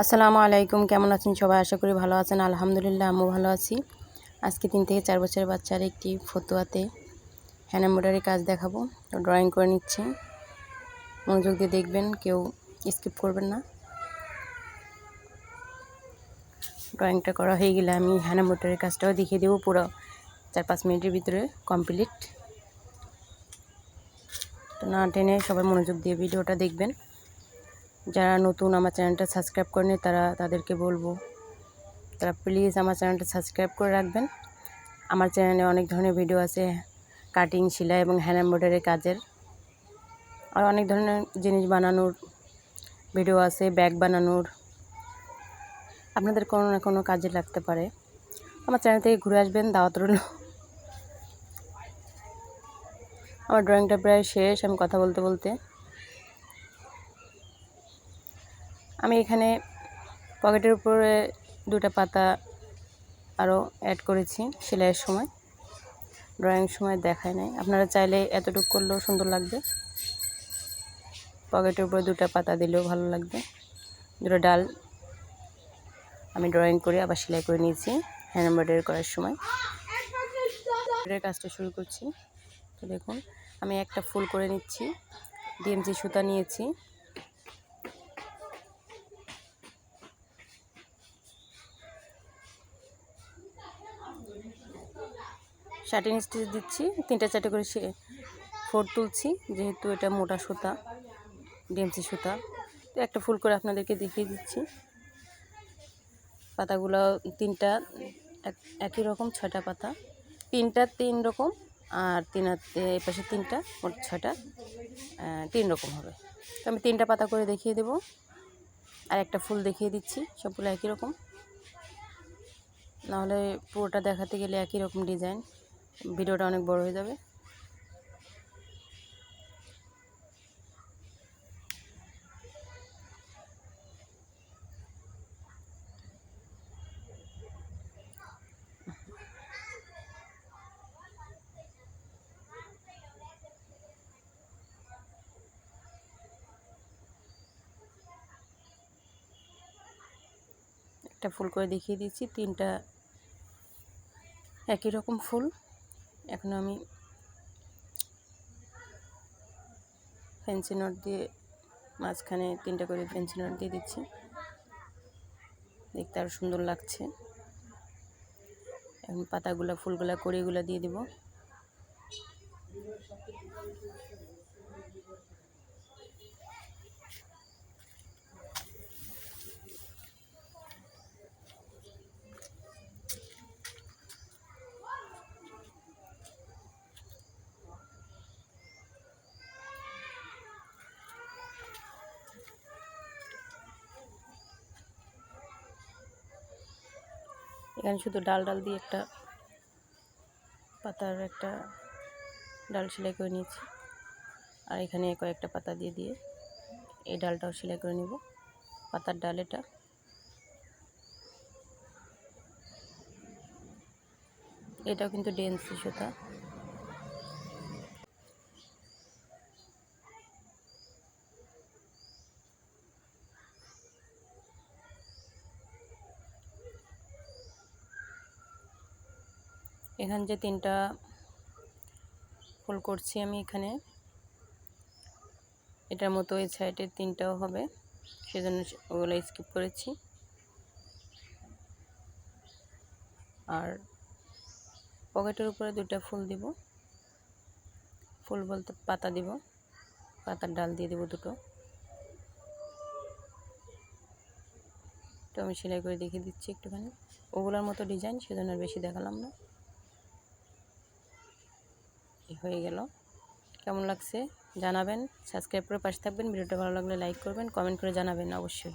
আসসালামু আলাইকুম, কেমন আছেন সবাই? আশা করি ভালো আছেন। আলহামদুলিল্লাহ, আমিও ভালো আছি। আজকে তিন থেকে চার বছরের বাচ্চার একটি ফতুয়াতে হ্যান্ড এম্ব্রয়ডারি কাজ দেখাবো। তো ড্রয়িং করে নিচ্ছে। মনোযোগ দিয়ে দেখবেন, কেউ স্কিপ করবেন না। ড্রয়িংটা করা হয়ে গেলে আমি হ্যান্ড এম্ব্রয়ডারি কাজটাও দেখিয়ে দেবো পুরো চার পাঁচ মিনিটের ভিতরে কমপ্লিট তো না টেনে সবাই মনোযোগ দিয়ে ভিডিওটা দেখবেন। যারা নতুন আমার চ্যানেলটা সাবস্ক্রাইব করেনি, তারা তাদেরকে বলব। তারা প্লিজ আমার চ্যানেলটা সাবস্ক্রাইব করে রাখবেন। আমার চ্যানেলে অনেক ধরনের ভিডিও আছে কাটিং সেলাই এবং হ্যান্ড এম্ব্রয়ডারি কাজের। আর অনেক ধরনের জিনিস বানানোর ভিডিও আছে ব্যাগ বানানোর। আপনাদের কোনো না কোনো কাজে লাগতে পারে। আমার চ্যানেল থেকে ঘুরে আসবেন, দাওয়াত রইল। আমার ড্রয়িংটা প্রায় শেষ, আমি কথা বলতে বলতে আমি এখানে পকেটের উপরে দুটা পাতা আরও অ্যাড করেছি সেলাইয়ের সময়। ড্রয়িং সময় দেখায় নাই। আপনারা চাইলে এতটুকু করলেও সুন্দর লাগবে। পকেটের উপরে দুটা পাতা দিলেও ভালো লাগবে। দুটো ডাল আমি ড্রয়িং করে আবার সেলাই করে নিয়েছি হ্যান্ড এমব্রয়ডারি করার সময়। কাজটা শুরু করছি। তো দেখুন, আমি একটা ফুল করে নিচ্ছি। ডিএমজি সুতা নিয়েছি। শার্টিং স্টিচ দিচ্ছি, তিনটা চারটে করে সে ফোর তুলছি, যেহেতু এটা মোটা সুতা, ডিএমসি সুতা। তো একটা ফুল করে আপনাদেরকে দেখিয়ে দিচ্ছি। পাতাগুলো তিনটা একই রকম ছটা পাতা। তিনটা তিন রকম, আর তিন এ পাশে তিনটা, মোট ছয়টা তিন রকম হবে। তো আমি তিনটা পাতা করে দেখিয়ে দেব। আর একটা ফুল দেখিয়ে দিচ্ছি, সবগুলো একই রকম। নাহলে পুরোটা দেখাতে গেলে একই রকম ডিজাইন। ভিডিওটা অনেক বড় হয়ে যাবে। একটা ফুল করে দেখিয়ে দিচ্ছি তিনটা একই রকম ফুল। এখন আমি ফেন্সি নট দিয়ে মাঝখানে তিনটা করে ফেন্সি নট দিয়ে দিচ্ছি। দেখতে আরও সুন্দর লাগছে। এখন পাতাগুলো, ফুলগুলা, কড়িগুলো দিয়ে দেবো। এখানে শুধু ডাল ডাল দিয়ে একটা পাতার একটা ডাল সেলাই করে নিয়েছি। আর এখানে কয়েকটা পাতা দিয়ে দিয়ে এই ডালটাও সেলাই করে নিব। পাতার ডাল এটা। এটাও কিন্তু ডেন্সি সুতা। এখানে যে তিনটা ফুল করছি আমি এখানে, এটার মতো এই সাইডে তিনটাও হবে, সেজন্য ওগুলো স্কিপ করেছি। আর পকেটের উপরে দুটা ফুল দিব। ফুল বলতে পাতা দিব, পাতার ডাল দিয়ে দেবো দুটো। তো আমি সেলাই করে দেখিয়ে দিচ্ছি একটুখানি। ওগুলোর মতো ডিজাইন সেজন্য আর বেশি দেখালাম না। হয়ে গেল। কেমন লাগছে জানাবেন? সাবস্ক্রাইব করে পাশে থাকবেন। ভিডিওটা ভালো লাগলে লাইক করবেন, কমেন্ট করে জানাবেন অবশ্যই।